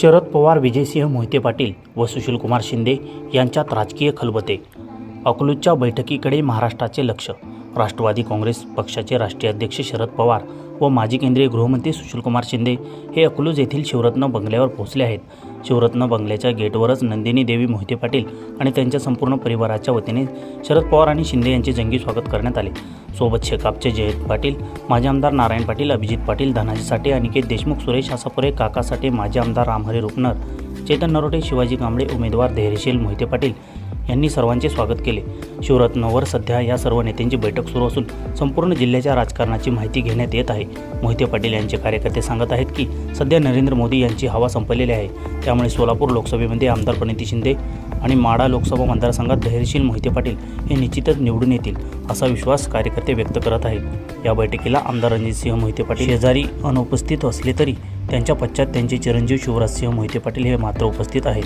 शरद पवार विजयसिंह मोहिते पाटील व सुशीलकुमार शिंदे यांच्यात राजकीय खलबते. अकलूजच्या बैठकीकडे महाराष्ट्राचे लक्ष राष्ट्रवादी काँग्रेस पक्षाचे राष्ट्रीय अध्यक्ष शरद पवार व माजी केंद्रीय गृहमंत्री सुशीलकुमार शिंदे हे अकलूज येथील शिवरत्न बंगल्यावर पोहोचले आहेत. शिवरत्न बंगल्याच्या गेटवरच नंदिनी देवी मोहिते पाटील आणि त्यांच्या संपूर्ण परिवाराच्या वतीने शरद पवार आणि शिंदे यांचे जंगी स्वागत करण्यात आले. सोबत शेकापचे जयंत पाटील माजी आमदार नारायण पाटील अभिजित पाटील धनाजी साठे अनिकेत देशमुख सुरेश आसापुरे काका साठे माजी आमदार रामहरी रुपनर चेतन नरोटे शिवाजी कांबळे उमेदवार धैर्यशील मोहिते पाटील यांनी सर्वांचे स्वागत केले. शिवरत्नवर सध्या या सर्व नेत्यांची बैठक सुरू असून संपूर्ण जिल्ह्याच्या राजकारणाची माहिती घेण्यात येत आहे. मोहिते पाटील यांचे कार्यकर्ते सांगत आहेत की सध्या नरेंद्र मोदी यांची हवा संपलेली आहे. त्यामुळे सोलापूर लोकसभेमध्ये आमदार प्रणिती शिंदे आणि माडा लोकसभा मतदारसंघात धैर्यशील मोहिते पाटील हे निश्चितच निवडून येतील असा विश्वास कार्यकर्ते व्यक्त करत आहेत. या बैठकीला आमदार रणजितसिंह मोहिते पाटील शेजारी अनुपस्थित असले तरी त्यांच्या पश्चात त्यांचे चिरंजीव शिवराजसिंह मोहिते पाटील हे मात्र उपस्थित आहेत.